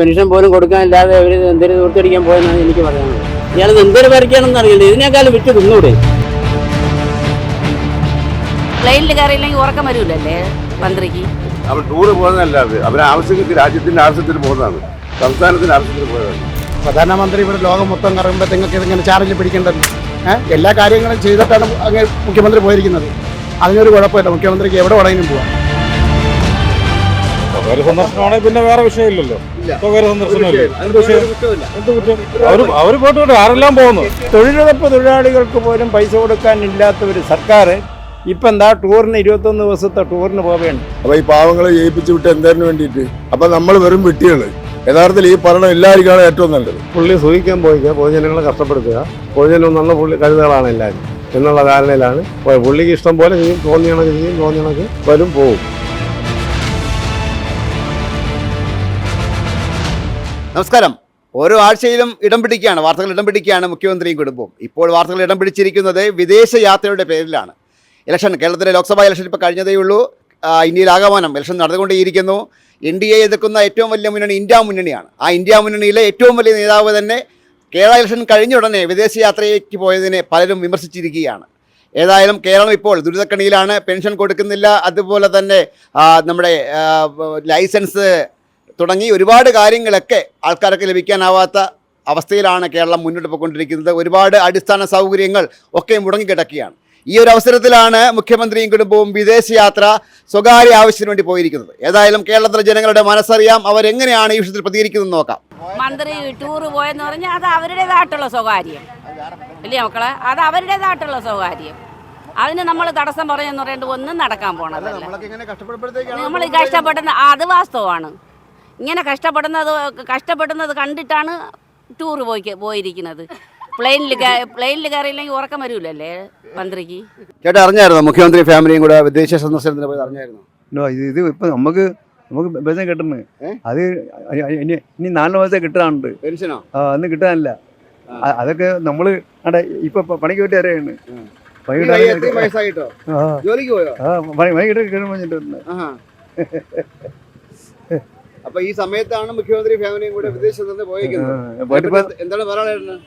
Pension പോലും കൊടുക്കാനില്ലാതെ അവർ എന്തൊരു ദൂർത്തടിക്കാൻ പോയെന്നാണ് എനിക്ക് പറയാനുള്ളത്. ഇയാളത് എന്തൊരു വരയ്ക്കാണെന്ന് അറിയില്ല. ഇതിനേക്കാളും വിറ്റ് തിന്നൂടെ? പ്ലെയിനിൽ കയറിയില്ലെങ്കിൽ ഉറക്കം വരൂലല്ലേ മന്ത്രിക്ക്? അവർ ടൂറ് പോകുന്നതല്ല അത്. അവരെ ആവശ്യങ്ങൾക്ക് രാജ്യത്തിന്റെ ആവശ്യത്തിന് പോകുന്നതാണ്. സംസ്ഥാനത്തിന്റെ ആവശ്യത്തിന് പോയതാണ് പ്രധാനമന്ത്രി ഇവിടെ ലോകം മൊത്തം കറങ്ങുമ്പോൾ നിങ്ങൾക്ക് ഇതിങ്ങനെ ചാർജ് പിടിക്കേണ്ടത്? എല്ലാ കാര്യങ്ങളും ചെയ്തിട്ടാണ് അങ്ങ് മുഖ്യമന്ത്രി പോയിരിക്കുന്നത്. അതിനൊരു കുഴപ്പമില്ല. മുഖ്യമന്ത്രിക്ക് എവിടെ വേണമെങ്കിലും പോവാം. സ്വകാര്യ സന്ദർശനമാണെങ്കിൽ പിന്നെ വേറെ വിഷയമില്ലല്ലോ. സ്വകാര്യ സന്ദർശനമല്ലേ എന്ത് വിഷയം എന്ത് കുറ്റം? അവർ അവർ പോയിട്ട് ആരെല്ലാം പോകുന്നു? തൊഴിലുറപ്പ് തൊഴിലാളികൾക്ക് പോലും പൈസ കൊടുക്കാനില്ലാത്ത ഒരു സർക്കാർ ഇപ്പം എന്താ ടൂറിന് ഇരുപത്തൊന്ന് ദിവസത്തെ ടൂറിന് പോവേണ്ട അപ്പൊ ഈ പാവങ്ങളെ ജയിപ്പിച്ചു വിട്ട് എന്തതിനു വേണ്ടിയിട്ട്? അപ്പൊ നമ്മൾ വെറും വിട്ടിയാണ് യഥാർത്ഥത്തിൽ ഈ ഭരണം എല്ലാവർക്കാണ് ഏറ്റവും നല്ലത്. പുള്ളി സൂഹിക്കാൻ പോയിക്കുക പൊതുജനങ്ങളെ കഷ്ടപ്പെടുത്തുക. പൊതുജനം നല്ല പുള്ളി കഴുതകളാണ് എല്ലാവരും. എന്നുള്ള ധാരണയിലാണ്. പുള്ളിക്ക് ഇഷ്ടം പോലെ ചെയ്യും. തോന്നിയണക്ക് ചെയ്യും. തോന്നിയണക്ക് വരും പോവും. നമസ്കാരം. ഓരോ ആഴ്ചയിലും ഇടം പിടിക്കുകയാണ് വാർത്തകൾ ഇടം പിടിക്കുകയാണ് മുഖ്യമന്ത്രിയും കുടുംബവും. ഇപ്പോൾ വാർത്തകൾ ഇടം പിടിച്ചിരിക്കുന്നത് വിദേശ യാത്രയുടെ പേരിലാണ്. ഇലക്ഷൻ കേരളത്തിലെ ലോക്സഭാ ഇലക്ഷൻ ഇപ്പോൾ കഴിഞ്ഞതേ ഉള്ളൂ. ഇന്ത്യയിൽ ആകമാനം ഇലക്ഷൻ നടന്നുകൊണ്ടേയിരിക്കുന്നു. എൻ ഡി എ എതിർക്കുന്ന ഏറ്റവും വലിയ മുന്നണി ഇന്ത്യ മുന്നണിയാണ്. ആ ഇന്ത്യ മുന്നണിയിലെ ഏറ്റവും വലിയ നേതാവ് തന്നെ കേരള ഇലക്ഷൻ കഴിഞ്ഞ ഉടനെ വിദേശ യാത്രയ്ക്ക് പോയതിനെ പലരും വിമർശിച്ചിരിക്കുകയാണ്. ഏതായാലും കേരളം ഇപ്പോൾ ദുരിതക്കണിയിലാണ് പെൻഷൻ കൊടുക്കുന്നില്ല. അതുപോലെ തന്നെ നമ്മുടെ ലൈസൻസ് തുടങ്ങി ഒരുപാട് കാര്യങ്ങളൊക്കെ ആൾക്കാർക്ക് ലഭിക്കാനാവാത്ത അവസ്ഥയിലാണ് കേരളം മുന്നോട്ട് പോയിക്കൊണ്ടിരിക്കുന്നത്. ഒരുപാട് അടിസ്ഥാന സൗകര്യങ്ങൾ ഒക്കെ മുടങ്ങിക്കിടക്കുകയാണ് ഈ ഒരു അവസരത്തിലാണ് മുഖ്യമന്ത്രിയും കുടുംബവും വിദേശയാത്ര സ്വകാര്യ ആവശ്യത്തിന് വേണ്ടി പോയിരിക്കുന്നത്. ഏതായാലും കേരളത്തിലെ ജനങ്ങളുടെ മനസ്സറിയാം അവരെങ്ങനെയാണ് ഈ വിഷയത്തിൽ പ്രതികരിക്കുന്നത് നോക്കാം. മന്ത്രി ടൂർ പോയെന്ന് പറഞ്ഞാൽ അത് അവരുടേതായിട്ടുള്ള സ്വകാര്യം. ഇല്ലേ മക്കളെ? അത് അവരുടേതായിട്ടുള്ള സ്വകാര്യം. അതിന് നമ്മൾ തടസ്സം പറയുമെന്ന് പറയേണ്ട ഒന്നും നടക്കാൻ പോണതല്ല. നമ്മൾ കഷ്ടപ്പെടുന്ന അത് വാസ്തവമാണ്. ഇങ്ങനെ കഷ്ടപ്പെടുന്നത് കഷ്ടപ്പെടുന്നത് കണ്ടിട്ടാണ് ടൂർ പോയി പോയിരിക്കുന്നത്. പ്ലെയിനിൽ പ്ലെയിനിൽ കയറിയില്ലെങ്കിൽ ഉറക്കം വരൂലല്ലേ മന്ത്രിക്ക്? ചേട്ടാ അറിഞ്ഞായിരുന്നു? മുഖ്യമന്ത്രി ഫാമിലിയും കൂടെ വിദേശ സന്ദർശനത്തിന് പോയി അറിഞ്ഞായിരുന്നു? നോ, ഇത് ഇത് ഇപ്പൊ നമുക്ക് നമുക്ക് പെൻഷൻ കിട്ടുന്നു? അത് ഇനി ഇനി നാല് മാസത്തെ കിട്ടാനുണ്ട്. പെൻഷനോ? ആ അന്ന് കിട്ടാനില്ല. അതൊക്കെ നമ്മൾ അവിടെ ഇപ്പൊ പണിക്ക് വേണ്ടി അറിയാണ്. പണി കിട്ടാൻ അപ്പൊ ഈ സമയത്താണ് മുഖ്യമന്ത്രി ഫാമിലിയും കൂടെ വിദേശത്ത് നിന്ന് പോയിരിക്കുന്നത്. എന്താണ് പറയാനുള്ളത്?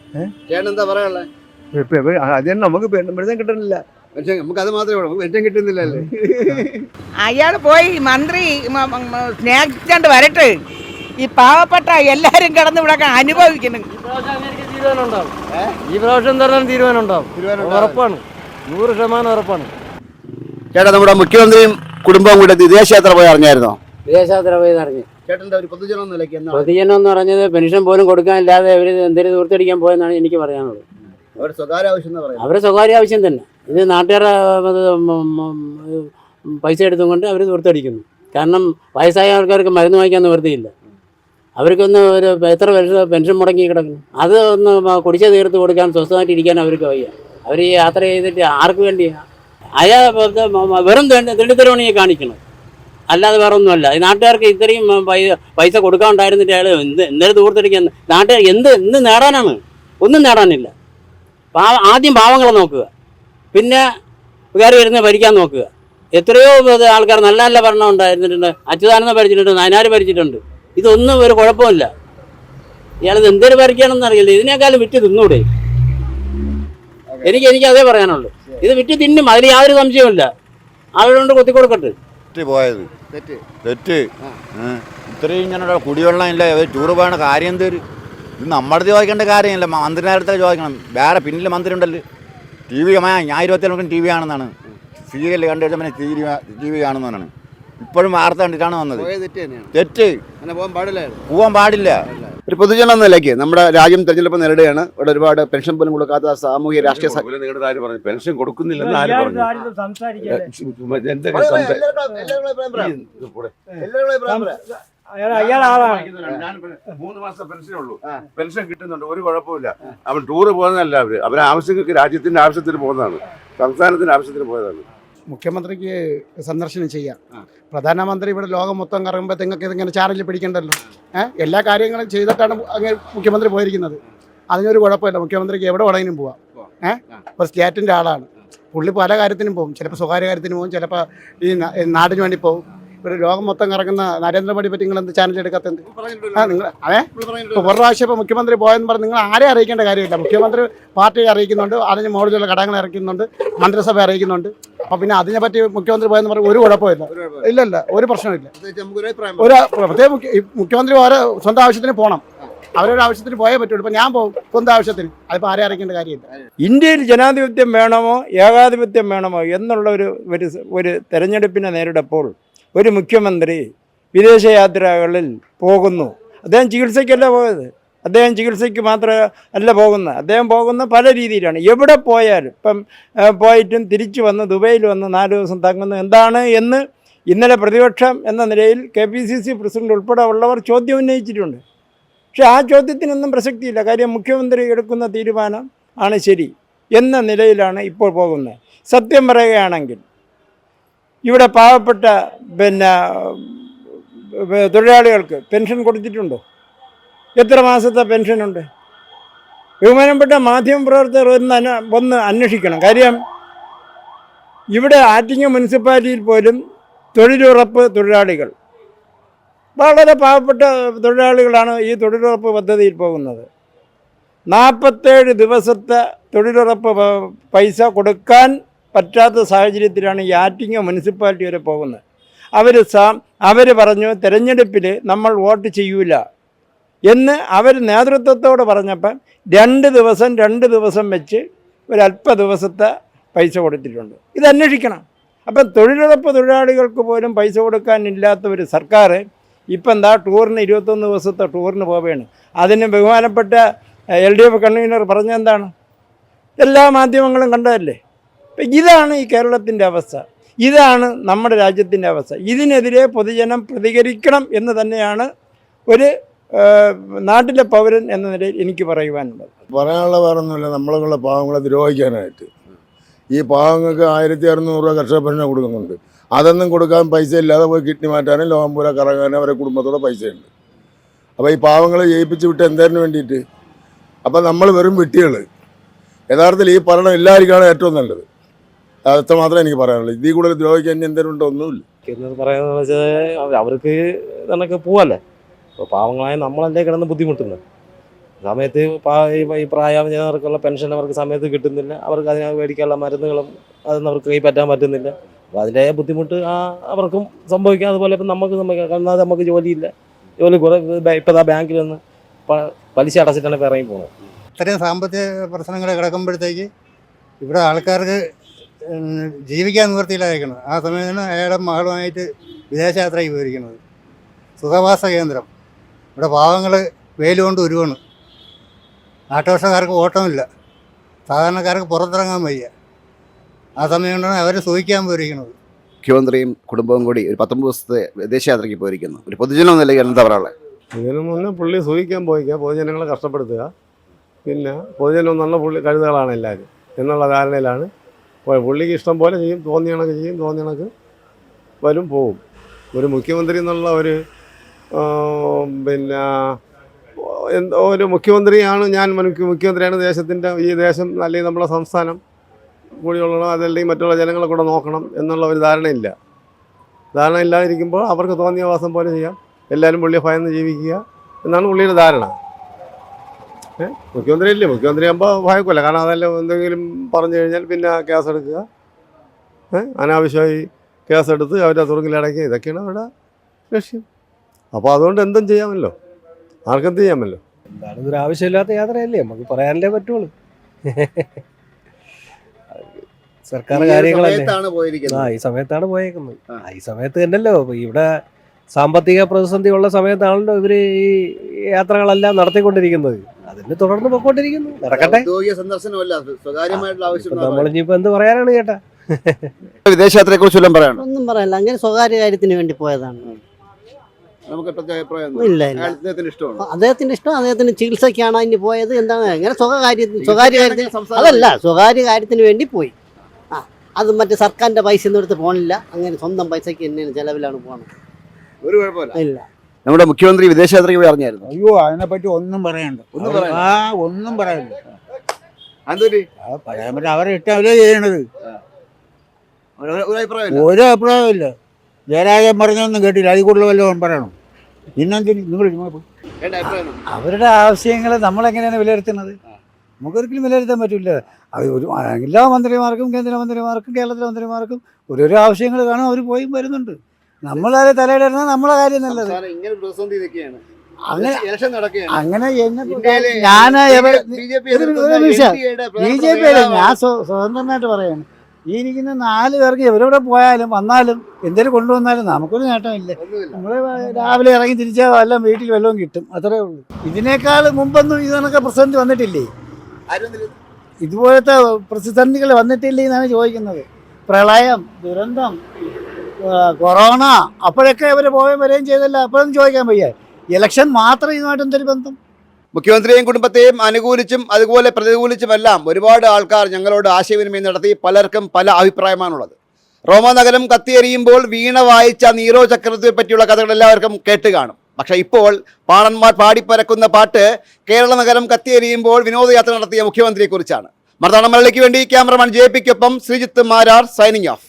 ചേട്ടൻ എന്താ പറയാനുള്ളത്? ഇപ്പൊ- ഇപ്പൊ അത് നമുക്ക് പെരുന്നാൾ കിട്ടണില്ല പക്ഷേ നമുക്ക് അത് മാത്രമേ ഉള്ളൂ. പെൻഷൻ കിട്ടുന്നില്ലല്ലേ? അയാൾ പോയി മന്ത്രി സ്നേഹിച്ചാണ്ട് വരട്ടെ. ഈ പാവപ്പെട്ട എല്ലാരും കിടന്ന് ഇവിടെ അനുഭവിക്കുന്നു. ഈ പ്രാവശ്യം തരണം തീരുമാനം ഉണ്ടാവും ഉറപ്പാണ്. നൂറ് ശതമാനം ഉറപ്പാണ്. ചേട്ടാ നമ്മുടെ മുഖ്യമന്ത്രിയും കുടുംബവും കൂടെ വിദേശയാത്ര പോയി അറിഞ്ഞായിരുന്നോ വിദേശയാത്ര പോയി അറിഞ്ഞു ചേട്ടന്റെ ഒരു പൊതുജനം എന്ന നിലയ്ക്ക് എന്താണ്? പൊതുജനം എന്ന് പറഞ്ഞത് പെൻഷൻ പോലും കൊടുക്കാനില്ലാതെ അവർ എന്തെങ്കിലും ദൂർത്തടിക്കാൻ പോയെന്നാണ് എനിക്ക് പറയാനുള്ളത്. അവർ സ്വകാര്യ ആവശ്യം എന്ന് പറയുന്നത്. അവരെ സ്വകാര്യ ആവശ്യം തന്നെ. ഇത് നാട്ടുകാരുടെ പൈസ എടുത്തുകൊണ്ട് അവർ ദൂർത്തടിക്കുന്നു. കാരണം വയസ്സായ ആൾക്കാർക്ക് മരുന്ന് വാങ്ങിക്കാൻ നിവൃത്തിയില്ല. അവർക്കൊന്ന് ഒരു എത്ര വർഷം പെൻഷൻ മുടങ്ങി കിടക്കുന്നു. അത് ഒന്ന് കുടിച്ച തീർത്ത് കൊടുക്കാൻ സ്വസ്ഥമായിട്ട് ഇരിക്കാൻ അവർക്ക് വയ്യ. അവർ യാത്ര ചെയ്തിട്ട് ആർക്ക് വേണ്ടിയാണ് അയാൾ വെറും തെണ്ടിത്തരവണിയെ കാണിക്കണം അല്ലാതെ വേറെ ഒന്നുമല്ല. നാട്ടുകാർക്ക് ഇത്രയും പൈസ കൊടുക്കാൻ ഉണ്ടായിരുന്നിട്ട് അയാൾ എന്ത് എന്തൊരു ദൂരത്തിരിക്കുന്ന നാട്ടുകാർ എന്ത് എന്ത് നേടാനാണ്? ഒന്നും നേടാനില്ല. പാവ ആദ്യം പാവങ്ങളെ നോക്കുക. പിന്നെ കയറി വരുന്ന ഭരിക്കാൻ നോക്കുക. എത്രയോ ആൾക്കാർ നല്ല നല്ല ഭരണം ഉണ്ടായിരുന്നിട്ടുണ്ട്. അച്യുതാനന്ദ ഭരിച്ചിട്ടുണ്ട് നയനാർ ഭരിച്ചിട്ടുണ്ട്. ഇതൊന്നും ഒരു കുഴപ്പമില്ല. ഇയാളത് എന്തൊരു ഭരിക്കണമെന്ന് അറിയില്ല. ഇതിനേക്കാളും വിറ്റ് തിന്നൂടെ. എനിക്ക് എനിക്ക് അതേ പറയാനുള്ളൂ. ഇത് വിറ്റ് തിന്നും. അതിൽ യാതൊരു സംശയമില്ല ആളുകൊണ്ട് കൊത്തി കൊടുക്കട്ടെ പോയത്. തെറ്റ്. തെറ്റ്. ഇത്രയും ഇങ്ങനെ കുടിവെള്ളം ഇല്ല? ടൂർ പോകണ കാര്യം എന്തേര് ഇത് നമ്മുടെ ചോദിക്കേണ്ട കാര്യമില്ല. മന്ത്രിനടുത്ത് ചോദിക്കണം. വേറെ പിന്നിൽ മന്ത്രി ഉണ്ടല്ലോ. ടി വി ഞാൻ ഇരുപത്തി ഇരുപത്തിയേഴ് ടി വി ആണെന്നാണ് സീരിയൽ കണ്ടിട്ട് പിന്നെ ടി വി ടി വി കാണുന്നതാണ്. ഇപ്പോഴും വാർത്ത കണ്ടിട്ടാണ് വന്നത്. തെറ്റ് തെറ്റ്. പോകാൻ പാടില്ല. ഒരു പൊതുജനം എന്ന നിലയ്ക്ക് നമ്മുടെ രാജ്യം തെരഞ്ഞെടുപ്പ് നേരിടുകയാണ്. ഇവിടെ ഒരുപാട് പെൻഷൻ പോലും കൊടുക്കാത്ത സാമൂഹിക രാഷ്ട്രീയ സ- ഇവർ നിങ്ങളുടെ ആര് പറഞ്ഞു. പെൻഷൻ കൊടുക്കുന്നില്ലെന്ന് ആര് പറഞ്ഞു? എന്തൊക്കെ സംസാരിക്കല്ലേ സംസാ- എല്ലാവരും- എല്ലാവരും അഭിപ്രായം പറയാം. ഇത് കൂടെ. എല്ലാവരും അഭിപ്രായം പറയാം. ഞാൻ മൂന്ന് മാസം പെൻഷൻ ഉള്ളൂ. പെൻഷൻ കിട്ടുന്നുണ്ട്. ഒരു കുഴപ്പമില്ല അവൻ ടൂറ് പോകുന്നതല്ല അവർ. അവരെ ആവശ്യങ്ങൾക്ക് രാജ്യത്തിന്റെ ആവശ്യത്തിന് പോകുന്നതാണ്. സംസ്ഥാനത്തിന്റെ ആവശ്യത്തിന് പോയതാണ്. മുഖ്യമന്ത്രിക്ക് സന്ദർശനം ചെയ്യാം. പ്രധാനമന്ത്രി ഇവിടെ ലോകം മൊത്തം കറങ്ങുമ്പോൾ തെങ്ങൾക്ക് ഇതിങ്ങനെ ചാർജ് പിടിക്കണ്ടല്ലോ. ഏഹ് എല്ലാ കാര്യങ്ങളും ചെയ്തിട്ടാണ് അങ്ങ് മുഖ്യമന്ത്രി പോയിരിക്കുന്നത്. അതിനൊരു കുഴപ്പമില്ല. മുഖ്യമന്ത്രിക്ക് എവിടെ വേണമെങ്കിലും പോവാം. ഏഹ് ഒരു സ്റ്റേറ്റിന്റെ ആളാണ്. പുള്ളി പല കാര്യത്തിനും പോകും. ചിലപ്പോൾ സ്വകാര്യ കാര്യത്തിന് പോകും ചിലപ്പോൾ ഈ നാടിന് വേണ്ടി പോകും. ഇവിടെ ലോകം മൊത്തം കറങ്ങുന്ന നരേന്ദ്രമോദി പറ്റി നിങ്ങൾ എന്ത് ചാനൽ എടുക്കാത്തത് ആ നിങ്ങൾ അതെ? ഒരു പ്രാവശ്യം ഇപ്പോൾ മുഖ്യമന്ത്രി പോയെന്ന് പറഞ്ഞ് നിങ്ങൾ ആരെ അറിയിക്കേണ്ട കാര്യമില്ല. മുഖ്യമന്ത്രി പാർട്ടിയെ അറിയിക്കുന്നുണ്ട്. അതിന് മുകളിലുള്ള ഘടകങ്ങൾ അറിയിക്കുന്നുണ്ട്. മന്ത്രിസഭ അറിയിക്കുന്നുണ്ട്. അപ്പോൾ പിന്നെ അതിനെ പറ്റി മുഖ്യമന്ത്രി പോയെന്ന് പറഞ്ഞാൽ ഒരു കുഴപ്പമില്ല. ഇല്ലല്ല ഇല്ല ഒരു പ്രശ്നമില്ല. ഒരു പ്രത്യേക മുഖ്യമന്ത്രി ഓരോ സ്വന്തം ആവശ്യത്തിന് പോകണം അവരൊരു ആവശ്യത്തിന് പോയേ പറ്റുള്ളൂ. ഇപ്പൊ ഞാൻ പോകും സ്വന്തം ആവശ്യത്തിന്. അതിപ്പോ ആരെ അറിയിക്കേണ്ട കാര്യമില്ല. ഇന്ത്യയിൽ ജനാധിപത്യം വേണമോ ഏകാധിപത്യം വേണമോ എന്നുള്ള ഒരു ഒരു ഒരു തെരഞ്ഞെടുപ്പിനെ നേരിടപ്പോൾ ഒരു മുഖ്യമന്ത്രി വിദേശയാത്രകളിൽ പോകുന്നു. അദ്ദേഹം ചികിത്സയ്ക്കല്ല പോയത്. അദ്ദേഹം ചികിത്സയ്ക്ക് മാത്രമേ അല്ല പോകുന്നത്. അദ്ദേഹം പോകുന്ന പല രീതിയിലാണ്. എവിടെ പോയാലും ഇപ്പം പോയിട്ടും തിരിച്ചു വന്ന് ദുബൈയിൽ വന്ന് നാല് ദിവസം തങ്ങുന്നു എന്താണ് എന്ന് ഇന്നലെ പ്രതിപക്ഷം എന്ന നിലയിൽ K P C C president ഉൾപ്പെടെ ഉള്ളവർ ചോദ്യം ഉന്നയിച്ചിട്ടുണ്ട്. പക്ഷേ ആ ചോദ്യത്തിനൊന്നും പ്രസക്തിയില്ല. കാര്യം മുഖ്യമന്ത്രി എടുക്കുന്ന തീരുമാനം ആണ് ശരി എന്ന നിലയിലാണ് ഇപ്പോൾ പോകുന്നത്. സത്യം പറയുകയാണെങ്കിൽ ഇവിടെ പാവപ്പെട്ട പിന്നെ തൊഴിലാളികൾക്ക് പെൻഷൻ കൊടുത്തിട്ടുണ്ടോ? എത്ര മാസത്തെ പെൻഷനുണ്ട്? ബഹുമാനപ്പെട്ട മാധ്യമ പ്രവർത്തകർ ഒന്ന് ഒന്ന് അന്വേഷിക്കണം. കാര്യം ഇവിടെ ആറ്റിങ്ങ മുനിസിപ്പാലിറ്റിയിൽ പോലും തൊഴിലുറപ്പ് തൊഴിലാളികൾ വളരെ പാവപ്പെട്ട തൊഴിലാളികളാണ് ഈ തൊഴിലുറപ്പ് പദ്ധതിയിൽ പോകുന്നത്. നാൽപ്പത്തേഴ് ദിവസത്തെ തൊഴിലുറപ്പ് പൈസ കൊടുക്കാൻ പറ്റാത്ത സാഹചര്യത്തിലാണ് ഈ ആറ്റിങ്ങ മുനിസിപ്പാലിറ്റി വരെ പോകുന്നത്. അവർ സാ അവർ പറഞ്ഞു തിരഞ്ഞെടുപ്പിൽ നമ്മൾ വോട്ട് ചെയ്യൂല. എന്ന് അവർ നേതൃത്വത്തോട് പറഞ്ഞപ്പം രണ്ട് ദിവസം രണ്ട് ദിവസം വെച്ച് ഒരല്പ ദിവസത്തെ പൈസ കൊടുത്തിട്ടുണ്ട്. ഇത് അന്വേഷിക്കണം. അപ്പം തൊഴിലുറപ്പ് തൊഴിലാളികൾക്ക് പോലും പൈസ കൊടുക്കാനില്ലാത്ത ഒരു സർക്കാർ ഇപ്പം എന്താ ടൂറിന് ഇരുപത്തൊന്ന് ദിവസത്തെ ടൂറിന് പോവുകയാണ്. അതിന് ബഹുമാനപ്പെട്ട എൽ ഡി എഫ് കൺവീനർ പറഞ്ഞെന്താണ് എല്ലാ മാധ്യമങ്ങളും കണ്ടതല്ലേ? അപ്പം ഇതാണ് ഈ കേരളത്തിന്റെ അവസ്ഥ. ഇതാണ് നമ്മുടെ രാജ്യത്തിന്റെ അവസ്ഥ. ഇതിനെതിരെ പൊതുജനം പ്രതികരിക്കണം എന്ന് തന്നെയാണ് ഒരു നാട്ടിലെ പൗരൻ എന്ന നിലയിൽ എനിക്ക് പറയുവാനുള്ളത്. പറയാനുള്ള വേറൊന്നുമില്ല. നമ്മളുള്ള പാവങ്ങളെ ദ്രോഹിക്കാനായിട്ട്. ഈ പാവങ്ങൾക്ക് ആയിരത്തി അറുന്നൂറ് രൂപ കർഷക പെൻഷൻ കൊടുക്കുന്നുണ്ട്. അതൊന്നും കൊടുക്കാൻ പൈസ ഇല്ലാതെ പോയി കിഡ്നി മാറ്റാനും ലോകം പൂര കറങ്ങാനും അവരെ കുടുംബത്തോടെ പൈസയുണ്ട്. അപ്പോൾ ഈ പാവങ്ങളെ ജയിപ്പിച്ച് വിട്ട് എന്തതിന് വേണ്ടിയിട്ട്? അപ്പം നമ്മൾ വെറും വെട്ടികൾ. യഥാർത്ഥത്തിൽ ഈ ഭരണം എല്ലാവർക്കാണ് ഏറ്റവും നല്ലത്. അത്ര മാത്രമേ എനിക്ക് പറയാനുള്ളൂ. ഇതിൽ കൂടുതൽ ദ്രോഹിക്കാൻ എന്തെങ്കിലും ഉണ്ടോ? ഒന്നുമില്ല. പറയാന്ന് പറയുന്നത് വെച്ചാൽ അവർക്ക് ഇതൊക്കെ പോവല്ലേ? ഇപ്പോൾ പാവങ്ങളായ നമ്മളല്ലേ കിടന്ന് ബുദ്ധിമുട്ടുന്നത്. സമയത്ത് ഈ പ്രായവർക്കുള്ള പെൻഷൻ അവർക്ക് സമയത്ത് കിട്ടുന്നില്ല. അവർക്ക് അതിനെ മേടിക്കാനുള്ള മരുന്നുകളും അതൊന്നും അവർക്ക് കൈ പറ്റാൻ പറ്റുന്നില്ല. അപ്പോൾ അതിന്റെ ബുദ്ധിമുട്ട് ആ അവർക്കും സംഭവിക്കാം. അതുപോലെ ഇപ്പം നമുക്ക് കാരണം നമുക്ക് ജോലിയില്ല. ജോലി കുറേ ഇപ്പോൾ ബാങ്കിൽ നിന്ന് പലിശ അടച്ചിട്ടാണ് ഇപ്പോൾ ഇറങ്ങി പോകുന്നത് ഇത്രയും സാമ്പത്തിക പ്രശ്നങ്ങൾ കിടക്കുമ്പോഴത്തേക്ക് ഇവിടെ ആൾക്കാർക്ക് ജീവിക്കാൻ നിവൃത്തിയിലായിരിക്കണം. ആ സമയത്താണ് അയാളുടെ മകളുമായിട്ട് വിദേശയാത്രയ്ക്ക് പോയിരിക്കുന്നത്. സുഖവാസ കേന്ദ്രം. ഇവിടെ പാവങ്ങൾ വെയിൽ കൊണ്ട് ഉരുവാണ്. നാട്ടുവശക്കാർക്ക് ഓട്ടമില്ല. സാധാരണക്കാർക്ക് പുറത്തിറങ്ങാൻ വയ്യ. ആ സമയം കൊണ്ടാണ് അവരെ സൂഹിക്കാൻ പോയിരിക്കുന്നത്. മുഖ്യമന്ത്രിയും കുടുംബവും കൂടി ഒരു പത്തൊമ്പത് ദിവസത്തെ വിദേശയാത്രയ്ക്ക് പോയിരിക്കുന്നു. ഒരു പൊതുജനം എന്ന നിലയിൽ എന്താ പറയാനുള്ളത് ഇതിനു മുന്നേ പുള്ളി സൂഹിക്കാൻ പോയിക്കുക പൊതുജനങ്ങളെ കഷ്ടപ്പെടുത്തുക. പിന്നെ പൊതുജനം നല്ല പുള്ളി കഴുതകളാണ് എല്ലാവരും എന്നുള്ള ധാരണയിലാണ് പോയത്. പുള്ളിക്ക് ഇഷ്ടം പോലെ ചെയ്യും. തോന്നിയണക്ക് ചെയ്യും. തോന്നിയ കണക്ക് വരും പോവും. ഒരു മുഖ്യമന്ത്രി എന്നുള്ള ഒരു പിന്നെ എന്തോ ഒരു മുഖ്യമന്ത്രിയാണ് ഞാൻ മുഖ്യമന്ത്രിയാണ് ദേശത്തിന്റെ ഈ ദേശം അല്ലെങ്കിൽ നമ്മുടെ സംസ്ഥാനം കൂടിയുള്ള അതല്ലെങ്കിൽ മറ്റുള്ള ജനങ്ങളെ കൂടെ നോക്കണം എന്നുള്ള ഒരു ധാരണയില്ല. ധാരണ ഇല്ലാതിരിക്കുമ്പോൾ അവർക്ക് തോന്നിയ വാസം പോലെ ചെയ്യാം. എല്ലാവരും പുള്ളിയെ ഭയന്ന് ജീവിക്കുക എന്നാണ് പുള്ളിയുടെ ധാരണ. മുഖ്യമന്ത്രി ഇല്ലേ മുഖ്യമന്ത്രി ആകുമ്പോൾ ഭയക്കില്ല കാരണം അതെല്ലാം എന്തെങ്കിലും പറഞ്ഞു കഴിഞ്ഞാൽ പിന്നെ കേസ് എടുക്കുക. അനാവശ്യമായി കേസെടുത്ത് അവരെ തുറങ്കിലടക്കുക ഇതൊക്കെയാണ് അവരുടെ ലക്ഷ്യം. അപ്പോൾ അതുകൊണ്ട് എന്തും ചെയ്യാമല്ലോ. ആർക്കെന്ത് ചെയ്യാമല്ലോ? എന്താണ് ഇതൊരു ആവശ്യമില്ലാത്ത യാത്രയല്ലേ? നമുക്ക് പറയാനല്ലേ പറ്റുള്ളൂ. സർക്കാർ കാര്യങ്ങളല്ലേ? ആ ഈ സമയത്താണ് പോയേക്കുന്നത്. ഈ സമയത്ത് തന്നെയല്ലോ. ഇവിടെ സാമ്പത്തിക പ്രതിസന്ധി ഉള്ള സമയത്താണല്ലോ ഇവർ ഈ യാത്രകളെല്ലാം നടത്തിക്കൊണ്ടിരിക്കുന്നത്. അതിന് തുടർന്ന് പൊക്കോണ്ടിരിക്കുന്നു നടക്കട്ടെ. നമ്മളിനിയിപ്പോ എന്ത് പറയാനാണ് ചേട്ടാ? വിദേശയാത്രയെ കുറിച്ച് ഒന്നും പറയാനില്ല. അങ്ങനെ സ്വകാര്യ കാര്യത്തിന് വേണ്ടി പോയതാണ്. നമുക്ക് പ്രത്യേക അഭിപ്രായം ഇല്ല ഇല്ല. അദ്ദേഹത്തിന് ഇഷ്ടമാണ് അദ്ദേഹത്തിന് ഇഷ്ടം അദ്ദേഹത്തിന് ചികിത്സയ്ക്കാണ് അതിന് പോയത് എന്താണ് ഇങ്ങനെ സ്വകാര്യ സ്വകാര്യ കാര്യത്തിന് അതല്ല സ്വകാര്യ കാര്യത്തിന് വേണ്ടി പോയി. ആ അത് മറ്റേ സർക്കാരിന്റെ പൈസ ഒന്നും എടുത്ത് പോണില്ല. അങ്ങനെ സ്വന്തം പൈസക്ക് തന്നെയാണ് ചെലവിലാണ് പോണത്. ഒരു കുഴപ്പമില്ല. ഇല്ല. നമ്മുടെ മുഖ്യമന്ത്രി വിദേശയാത്രയ്ക്ക് പോയി അറിഞ്ഞായിരുന്നു അയ്യോ അതിനെപ്പറ്റി ഒന്നും പറയണ്ട. ഒന്നും പറയണ്ട. ആ ഒന്നും പറയണ്ട. അതൊരു ആ പറയാൻ പറ്റും അവരെ ഇഷ്ടമല്ലേ ചെയ്യണത്. ഒരു അഭിപ്രായം ഒരു അഭിപ്രായമില്ല ജയരാജൻ പറഞ്ഞൊന്നും കേട്ടില്ല. അതിൽ കൂടുതൽ വല്ലതും പറയണം? ഇന്നെന്തിന്? നിങ്ങൾ? അവരുടെ ആവശ്യങ്ങൾ നമ്മളെങ്ങനെയാണ് വിലയിരുത്തുന്നത്? നമുക്കൊരിക്കലും വിലയിരുത്താൻ പറ്റില്ല. അത് ഒരു എല്ലാ മന്ത്രിമാർക്കും കേന്ദ്രമന്ത്രിമാർക്കും കേരളത്തിലെ മന്ത്രിമാർക്കും ഓരോരോ ആവശ്യങ്ങൾ കാണും. അവർ പോയി വരുന്നുണ്ട്. നമ്മളത് തലയിലിടുന്നത് നമ്മളെ കാര്യം നല്ലത്. അങ്ങനെ അങ്ങനെ ഞാൻ ബി ജെ പി ഞാൻ സ്വ- സ്വതന്ത്രമായിട്ട് പറയാണ്. ഈ ഇരിക്കുന്ന നാല് പേർക്ക് എവരെവിടെ പോയാലും വന്നാലും എന്തേലും കൊണ്ടുവന്നാലും നമുക്കൊരു നേട്ടമില്ല. നമ്മൾ രാവിലെ ഇറങ്ങി തിരിച്ചാൽ വല്ലതും വീട്ടിൽ വല്ലതും കിട്ടും. അത്രേ ഉള്ളൂ. ഇതിനേക്കാൾ മുമ്പൊന്നും ഇത് കണക്കെ പ്രതിസന്ധി വന്നിട്ടില്ലേ ഇതുപോലത്തെ പ്രസിഡന്റുകൾ വന്നിട്ടില്ലേ എന്നാണ് ചോദിക്കുന്നത്. പ്രളയം ദുരന്തം കൊറോണ അപ്പോഴൊക്കെ അവർ പോവുകയും വരികയും ചെയ്തല്ല. അപ്പോഴൊന്നും ചോദിക്കാൻ വയ്യ. ഇലക്ഷൻ മാത്രം ഇതുമായിട്ട് എന്തൊരു ബന്ധം? മുഖ്യമന്ത്രിയെയും കുടുംബത്തെയും അനുകൂലിച്ചും അതുപോലെ പ്രതികൂലിച്ചുമെല്ലാം ഒരുപാട് ആൾക്കാർ ഞങ്ങളോട് ആശയവിനിമയം നടത്തി പലർക്കും പല അഭിപ്രായമാണുള്ളത്. റോമാനഗരം കത്തിയെറിയുമ്പോൾ വീണ വായിച്ച നീരോ ചക്രവർത്തിയെ പറ്റിയുള്ള കഥകൾ എല്ലാവർക്കും കേട്ട് കാണും. പക്ഷേ ഇപ്പോൾ പാണന്മാർ പാടിപ്പരക്കുന്ന പാട്ട് കേരള നഗരം കത്തിയെറിയുമ്പോൾ വിനോദയാത്ര നടത്തിയ മുഖ്യമന്ത്രിയെക്കുറിച്ചാണ്. മർദ്ദാണമലയ്ക്ക് വേണ്ടി ക്യാമറമാൻ ജെ പിക്കൊപ്പം ശ്രീജിത്ത് മാരാർ സൈനിങ് ഓഫ്